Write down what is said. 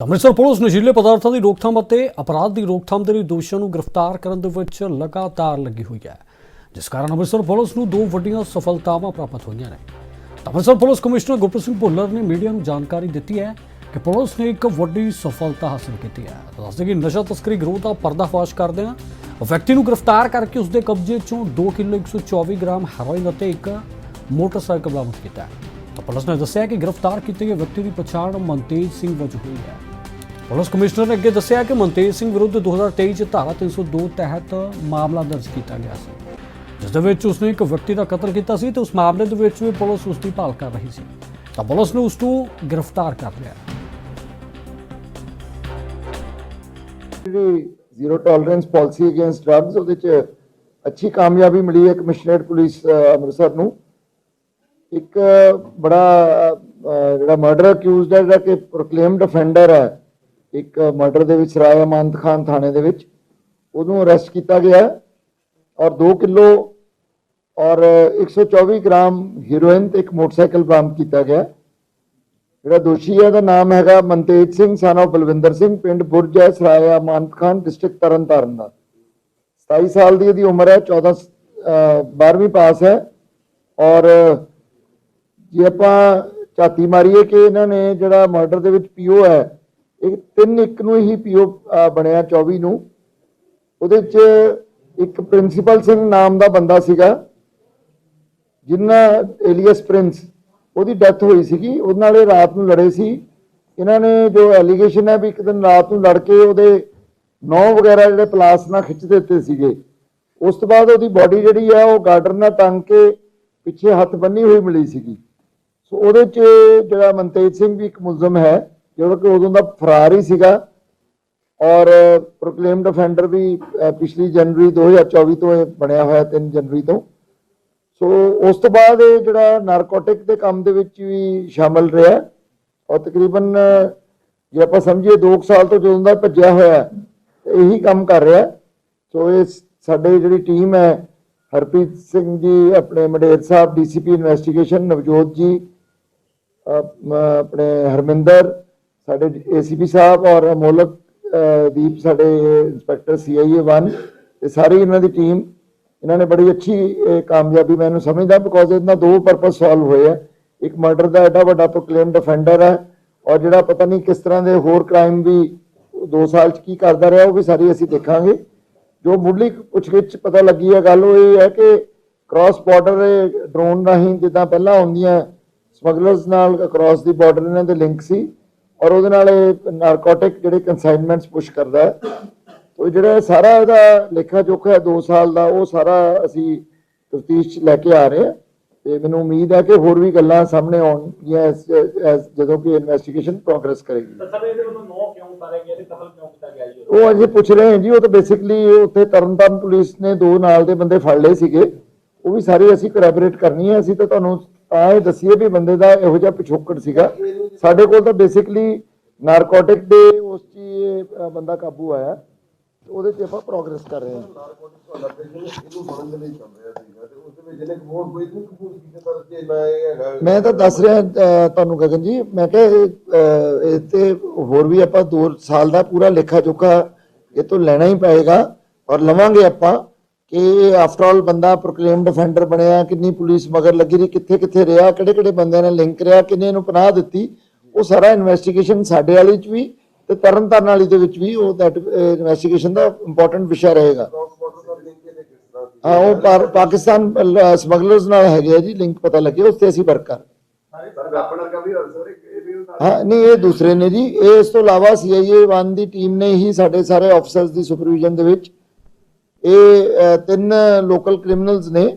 Amritsar police ਨਸ਼ੀਲੇ ਪਦਾਰਥਾਂ ਦੀ ਰੋਕਥਾਮ ਅਤੇ ਅਪਰਾਧ ਦੀ ਰੋਕਥਾਮ ਦੇ ਲਈ ਦੋਸ਼ੀਆਂ ਨੂੰ ਗ੍ਰਿਫਤਾਰ ਕਰਨ ਦੇ ਵਿੱਚ ਲਗਾਤਾਰ ਲੱਗੀ ਹੋਈ ਹੈ, ਜਿਸ ਕਾਰਨ ਅੰਮ੍ਰਿਤਸਰ ਪੁਲਿਸ ਨੂੰ ਦੋ ਵੱਡੀਆਂ ਸਫਲਤਾਵਾਂ ਪ੍ਰਾਪਤ ਹੋਈਆਂ ਨੇ। ਅੰਮ੍ਰਿਤਸਰ ਪੁਲਿਸ ਕਮਿਸ਼ਨਰ ਗੁਰਪ੍ਰੀਤ ਸਿੰਘ ਭੁੱਲਰ ਨੇ ਮੀਡੀਆ ਨੂੰ ਜਾਣਕਾਰੀ ਦਿੱਤੀ ਹੈ ਕਿ ਪੁਲਿਸ ਨੇ ਇੱਕ ਵੱਡੀ ਸਫਲਤਾ ਹਾਸਲ ਕੀਤੀ ਹੈ। ਦੱਸਦੇ ਕਿ ਨਸ਼ਾ ਤਸਕਰੀ ਗਰੋਹ ਦਾ ਪਰਦਾਫਾਸ਼ ਕਰਦਿਆਂ ਵਿਅਕਤੀ ਨੂੰ ਗ੍ਰਿਫਤਾਰ ਕਰਕੇ ਉਸ ਦੇ ਕਬਜ਼ੇ ਚੋਂ 2 ਕਿਲੋ 124 ਗ੍ਰਾਮ ਹੈਰੋਇਨ ਅਤੇ ਇੱਕ ਮੋਟਰਸਾਈਕਲ ਬਰਾਮਦ ਕੀਤਾ ਹੈ। ਪੁਲਿਸ ਨੇ ਦੱਸਿਆ ਕਿ ਗ੍ਰਿਫਤਾਰ ਕੀਤੇ ਗਏ ਵਿਅਕਤੀ ਦੀ ਪਛਾਣ ਮਨਤੇਜ ਸਿੰਘ ਵਜੋਂ ਹੋਈ ਹੈ। ਪੁਲਿਸ ਕਮਿਸ਼ਨਰ ਨੇ ਅੱਗੇ ਦੱਸਿਆ ਕਿ ਮਨਤੇਜ ਸਿੰਘ ਵਿਰੁੱਧ 2023 ਚ ਧਾਰਾ 302 ਤਹਿਤ ਮਾਮਲਾ ਦਰਜ ਕੀਤਾ ਗਿਆ ਸੀ। ਜਿਸ ਦੇ ਵਿੱਚ ਉਸਨੇ ਇੱਕ ਵਿਅਕਤੀ ਦਾ ਕਤਲ ਕੀਤਾ ਸੀ ਤੇ ਉਸ ਮਾਮਲੇ ਦੇ ਵਿੱਚ ਵੀ ਪੁਲਿਸ ਉਸ ਦੀ ਭਾਲ ਕਰ ਰਹੀ ਸੀ। ਤਾਂ ਪੁਲਿਸ ਨੇ ਉਸ ਨੂੰ ਗ੍ਰਿਫਤਾਰ ਕਰ ਲਿਆ। ਜਿਹੜੀ zero tolerance policy against drugs, ਉਹਦੇ ਚ ਅੱਛੀ ਕਾਮਯਾਬੀ ਮਿਲੀ ਹੈ ਕਮਿਸ਼ਨਰੇਟ ਪੁਲਿਸ ਅੰਮ੍ਰਿਤਸਰ ਨੂੰ। ਇੱਕ ਬੜਾ ਜਿਹੜਾ ਮਰਡਰ ਅਕਿਊਜ਼ਡ ਹੈ, ਜਿਹੜਾ ਕਿ ਪ੍ਰੋਕਲੇਮਡ ਅਫੈਂਡਰ ਹੈ ਇੱਕ ਮਰਡਰ ਦੇ ਵਿੱਚ ਰਾਏ ਅਮਾਨਤ ਖਾਨ ਥਾਣੇ ਦੇ ਵਿੱਚ ਉਹਨੂੰ ਅਰੈਸਟ ਕੀਤਾ ਗਿਆ ਔਰ 2 ਕਿਲੋ ਔਰ 124 ਗ੍ਰਾਮ ਹੀਰੋਇਨ ਤੇ ਇੱਕ ਮੋਟਰਸਾਈਕਲ ਬਰਾਮਦ ਕੀਤਾ ਗਿਆ। ਜਿਹੜਾ ਦੋਸ਼ੀ ਹੈ ਦਾ ਨਾਮ ਹੈਗਾ ਮਨਤੇਜ ਸਿੰਘ son of ਬਲਵਿੰਦਰ ਸਿੰਘ ਪਿੰਡ ਬੁਰਜ ਹੈ ਸਰਾਇਆ ਮਾਨਤ ਖਾਨ ਡਿਸਟ੍ਰਿਕਟ ਤਰਨਤਾਰਨ ਦਾ। 27 ਸਾਲ ਦੀ ਇਹਦੀ ਉਮਰ ਹੈ 14 ਅਹ, 12ਵੀਂ ਪਾਸ ਹੈ ਔਰ ਜੇ ਆਪਾਂ ਝਾਤੀ ਮਾਰੀਏ ਕਿ ਇਹਨਾਂ ਨੇ ਜਿਹੜਾ ਮਰਡਰ ਦੇ ਵਿੱਚ ਪੀਓ ਹੈ ਇਹ ਤਿੰਨ ਇੱਕ ਨੂੰ ਹੀ ਪੀਓ ਬਣਿਆ 24 ਨੂੰ। ਉਹਦੇ ਚ ਇੱਕ ਪ੍ਰਿੰਸੀਪਲ ਸਿੰਘ ਨਾਮ ਦਾ ਬੰਦਾ ਸੀਗਾ, ਜਿੰਨਾ ਏਲੀਅਸ ਪ੍ਰਿੰਸ, ਉਹਦੀ ਡੈਥ ਹੋਈ ਸੀਗੀ। ਉਹਦੇ ਨਾਲ ਇਹ ਰਾਤ ਨੂੰ ਲੜੇ ਸੀ। ਇਹਨਾਂ ਨੇ ਜੋ ਐਲੀਗੇਸ਼ਨ ਹੈ ਵੀ ਇੱਕ ਦਿਨ ਰਾਤ ਨੂੰ ਲੜ ਕੇ ਉਹਦੇ ਨੌ ਵਗੈਰਾ ਜਿਹੜੇ ਪਲਾਸ ਨਾਲ ਖਿੱਚ ਦਿੱਤੇ ਸੀਗੇ, ਉਸ ਤੋਂ ਬਾਅਦ ਉਹਦੀ ਬਾਡੀ ਜਿਹੜੀ ਆ, ਉਹ ਗਾਰਡਰ ਨਾਲ ਟੰਗ ਕੇ ਪਿੱਛੇ ਹੱਥ ਬੰਨੀ ਹੋਈ ਮਿਲੀ ਸੀਗੀ। ਸੋ ਉਹਦੇ 'ਚ ਜਿਹੜਾ ਮਨਤੇਜ ਸਿੰਘ ਵੀ ਇੱਕ ਮੁਲਜ਼ਮ ਹੈ ਕਿਉਂਕਿ ਉਦੋਂ ਦਾ ਫਰਾਰ ਹੀ ਸੀਗਾ ਔਰ ਪ੍ਰੋਕਲੇਮਡ ਅਫੈਂਡਰ ਵੀ ਪਿਛਲੀ ਜਨਵਰੀ 2024 ਤੋਂ ਇਹ ਬਣਿਆ ਹੋਇਆ 3 ਜਨਵਰੀ ਤੋਂ। ਸੋ ਉਸ ਤੋਂ ਬਾਅਦ ਇਹ ਜਿਹੜਾ ਨਾਰਕੋਟਿਕ ਦੇ ਕੰਮ ਦੇ ਵਿੱਚ ਵੀ ਸ਼ਾਮਲ ਰਿਹਾ। ਔਰ ਤਕਰੀਬਨ ਜੇ ਆਪਾਂ ਸਮਝੀਏ 2 ਸਾਲ ਤੋਂ ਜਦੋਂ ਦਾ ਭੱਜਿਆ ਹੋਇਆ ਇਹੀ ਕੰਮ ਕਰ ਰਿਹਾ। ਸੋ ਇਹ ਸਾਡੇ ਜਿਹੜੀ ਟੀਮ ਹੈ, ਹਰਪ੍ਰੀਤ ਸਿੰਘ ਜੀ, ਆਪਣੇ Mander sahib D C P investigation Navjot ji ਆਪਣੇ ਹਰਮਿੰਦਰ ਸਾਡੇ ਏਸੀਪੀ ਸਾਹਿਬ ਔਰ ਮੋਲਕ ਦੀਪ ਸਾਡੇ ਇੰਸਪੈਕਟਰ, ਸੀਆਈਏ 1 ਇਹ ਸਾਰੀ ਇਹਨਾਂ ਦੀ ਟੀਮ, ਇਹਨਾਂ ਨੇ ਬੜੀ ਅੱਛੀ ਕਾਮਯਾਬੀ ਮੈਨੂੰ ਸਮਝਦਾ ਬਿਕੋਜ਼ ਇਹਨਾਂ ਦੋ ਪਰਪਸ ਸੋਲਵ ਹੋਏ ਆ। ਇੱਕ ਮਰਡਰ ਦਾ ਐਡਾ ਵੱਡਾ ਪ੍ਰੋਕਲੇਮਡ ਅਫੈਂਡਰ ਹੈ ਔਰ ਜਿਹੜਾ ਪਤਾ ਨਹੀਂ ਕਿਸ ਤਰ੍ਹਾਂ ਦੇ ਹੋਰ ਕ੍ਰਾਈਮ ਵੀ 2 ਸਾਲ ਚ ਕੀ ਕਰਦਾ ਰਿਹਾ, ਉਹ ਵੀ ਸਾਰੀ ਅਸੀਂ ਦੇਖਾਂਗੇ। ਜੋ ਮੁੱਢਲੀ ਪੁੱਛਗਿੱਛ ਪਤਾ ਲੱਗੀ ਹੈ ਗੱਲ ਉਹ ਇਹ ਹੈ ਕਿ ਕ੍ਰਾਸ ਬਾਰਡਰ ਡਰੋਨ ਰਾਹੀਂ ਜਿੱਦਾਂ ਪਹਿਲਾਂ ਹੁੰਦੀਆਂ ਸਮਗਲਰਸ ਨਾਲ ਕ੍ਰਾਸ ਦੀ ਬਾਰਡਰ ਇਹਨਾਂ ਦੇ ਲਿੰਕ ਸੀ ਔਰ ਉਹਦੇ ਨਾਲ ਇਹ ਨਾਰਕੋਟਿਕ ਜਿਹੜੇ ਕਨਸਾਈਨਮੈਂਟਸ ਪੁਸ਼ ਕਰਦਾ ਹੈ। ਉਹ ਜਿਹੜਾ ਸਾਰਾ ਇਹਦਾ ਲੇਖਾ ਜੋਖਾ ਹੈ 2 ਸਾਲ ਦਾ ਉਹ ਸਾਰਾ ਅਸੀਂ ਤਫਤੀਸ਼ ਚ ਲੈ ਕੇ ਆ ਰਹੇ ਹਾਂ। ਤੇ ਮੈਨੂੰ ਉਮੀਦ ਹੈ ਕਿ ਹੋਰ ਵੀ ਗੱਲਾਂ ਸਾਹਮਣੇ ਆਉਣਗੀਆਂ ਜਦੋਂ ਕਿ ਇਨਵੈਸਟੀਗੇਸ਼ਨ ਪ੍ਰੋਗਰੈਸ ਕਰੇਗੀ। ਤਾਂ ਸਰ ਇਹਦੇ ਵੱਲੋਂ ਨੋ ਕਿਉਂ ਉਤਾਰੇ ਗਏ ਤੇ ਕਤਲ ਕਿਉਂ ਕੀਤਾ ਗਿਆ ਜੀ? ਉਹ ਅਜੇ ਪੁੱਛ ਰਹੇ ਹਾਂ ਜੀ ਉਹ ਤਾਂ ਬੇਸਿਕਲੀ ਉੱਥੇ ਤਰਨਤਾਰਨ ਪੁਲਿਸ ਨੇ ਦੋ ਨਾਲ ਦੇ ਬੰਦੇ ਫੜ ਲਏ ਸੀਗੇ। ਉਹ ਵੀ ਸਾਰੇ ਅਸੀਂ ਕੋਲੈਬੋਰੇਟ ਕਰਨੀ ਹੈ। ਅਸੀਂ ਤਾਂ ਤੁਹਾਨੂੰ ਤਾਂ ਇਹ ਦੱਸੀਏ ਵੀ ਬੰਦੇ ਦਾ ਇਹੋ ਜਿਹਾ ਪਿਛੋਕੜ ਸੀਗਾ। ਸਾਡੇ ਕੋਲ ਤਾਂ ਬੇਸਿਕਲੀ ਨਾਰਕੋਟਿਕ ਦੇ ਉਸ 'ਚ ਬੰਦਾ ਕਾਬੂ ਆਇਆ। ਉਹਦੇ 'ਤੇ ਆਪਾਂ ਪ੍ਰੋਗਰੈਸ ਕਰ ਰਹੇ ਹਾਂ। ਮੈਂ ਤਾਂ ਦੱਸ ਰਿਹਾ ਤੁਹਾਨੂੰ ਗਗਨ ਜੀ ਮੈਂ ਕਿਹਾ ਇਹ, ਤੇ ਹੋਰ ਵੀ ਆਪਾਂ 2 ਸਾਲ ਦਾ ਪੂਰਾ ਲੇਖਾ ਜੋਖਾ ਇਹ ਤੋਂ ਲੈਣਾ ਹੀ ਪਏਗਾ। ਔਰ ਲਵਾਂਗੇ ਆਪਾਂ ਕਿ ਆਫਟਰ ਆਲ ਬੰਦਾ ਪ੍ਰੋਕਲੇਮਡ ਅਫੈਂਡਰ ਬਣਿਆ ਕਿੰਨੀ ਪੁਲਿਸ ਮਗਰ ਲੱਗੀ ਰਹੀ ਕਿੱਥੇ ਕਿੱਥੇ ਰਿਹਾ ਕਿਹੜੇ ਕਿਹੜੇ ਬੰਦਿਆਂ ਨੇ ਲਿੰਕ ਰਿਹਾ ਕਿੰਨੇ ਨੂੰ ਪਨਾਹ ਦਿੱਤੀ। ਉਹ ਸਾਰਾ ਇਨਵੈਸਟੀਗੇਸ਼ਨ ਸਾਡੇ ਵਾਲੀ ਚ ਵੀ ਤੇ ਤਰਨਤਾਰਨ ਵਾਲੀ ਦੇ ਵਿੱਚ ਵੀ ਉਹ ਦੈਟ ਇਨਵੈਸਟੀਗੇਸ਼ਨ ਦਾ ਇੰਪੋਰਟੈਂਟ ਵਿਸ਼ਾ ਰਹੇਗਾ। ਹਾਂ ਉਹ ਪਾਕਿਸਤਾਨ ਸਮਗਲਰਸ ਨਾਲ ਹੈਗੇ ਆ ਜੀ ਲਿੰਕ ਪਤਾ ਲੱਗੇ ਉਸ ਤੇ ਅਸੀਂ ਵਰਕ ਕਰ ਹਾਂ। ਨਹੀਂ ਇਹ ਦੂਸਰੇ ਨੇ ਜੀ। ਇਹ ਇਸ ਤੋਂ ਇਲਾਵਾ ਸੀਆਈਏ 1 ਦੀ ਟੀਮ ਨੇ ਹੀ ਸਾਡੇ ਸਾਰੇ ਆਫੀਸਰਸ ਦੀ ਸੁਪਰਵਿਜ਼ਨ ਦੇ ਵਿੱਚ ਇਹ ਤਿੰਨ ਲੋਕਲ ਕ੍ਰਿਮੀਨਲਸ ਨੇ